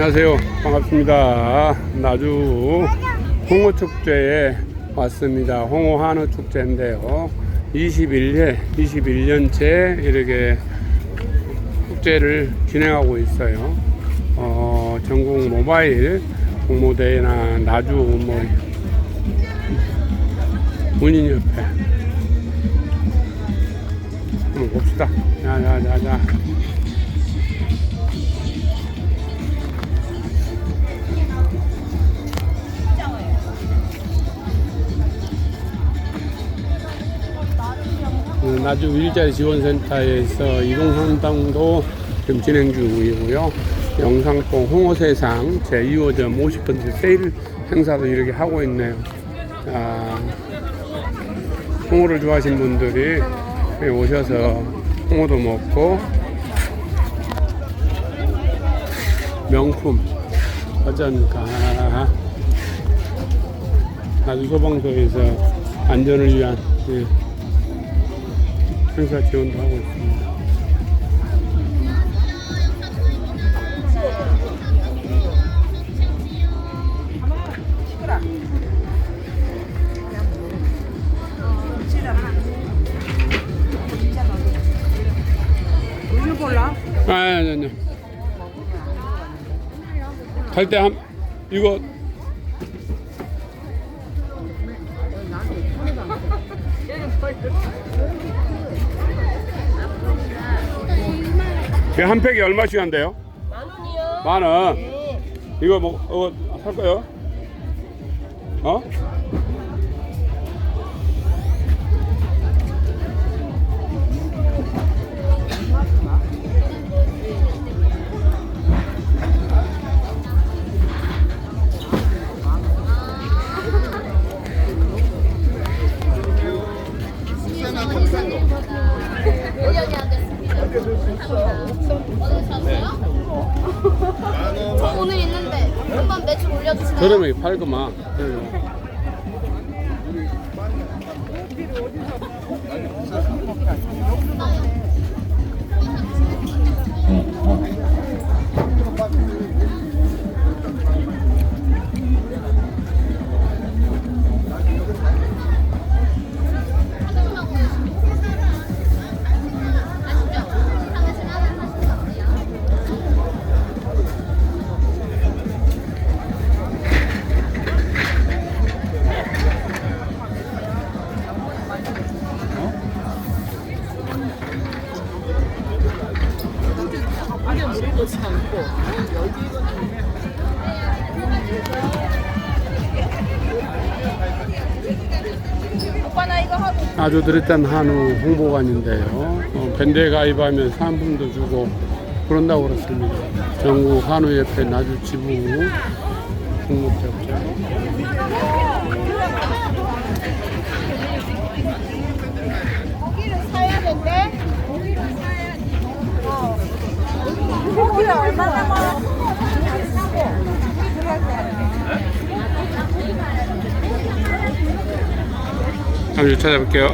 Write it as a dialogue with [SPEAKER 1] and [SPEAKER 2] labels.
[SPEAKER 1] 안녕하세요. 반갑습니다. 나주 홍어축제에 왔습니다. 홍어 한우 축제인데요. 21회, 21년째 이렇게 축제를 진행하고 있어요. 어, 전국 모바일 공모대회나 나주 뭐 문인협회 한번 봅시다. 자자자자. 나주 일자리 지원센터에서 이동산당도 지금 진행 중이고요. 영상봉 홍어세상 제2호점 50% 세일 행사도 이렇게 하고 있네요. 자, 홍어를 좋아하시는 분들이 오셔서 홍어도 먹고 명품 어쩐가 나주 소방서에서 안전을 위한 예, 행사 지원도 하고 있습니다. 아, 아니, 아니. 갈때 한, 이거, 한 팩이 얼마씩 한대요?
[SPEAKER 2] 만 원이요.
[SPEAKER 1] 만 원. 이거 뭐, 어, 살 거요? 어?
[SPEAKER 3] 저 오늘 있는데 한번 매출 올려주시나요?
[SPEAKER 1] 저렴하게 팔구만. 아주 드릿한 한우 홍보관인데요. 어, 밴드에 가입하면 상품도 주고 그런다고 그렇습니다. 전국 한우협회 나주 지부 공모대죠. 잠시 찾아볼게요.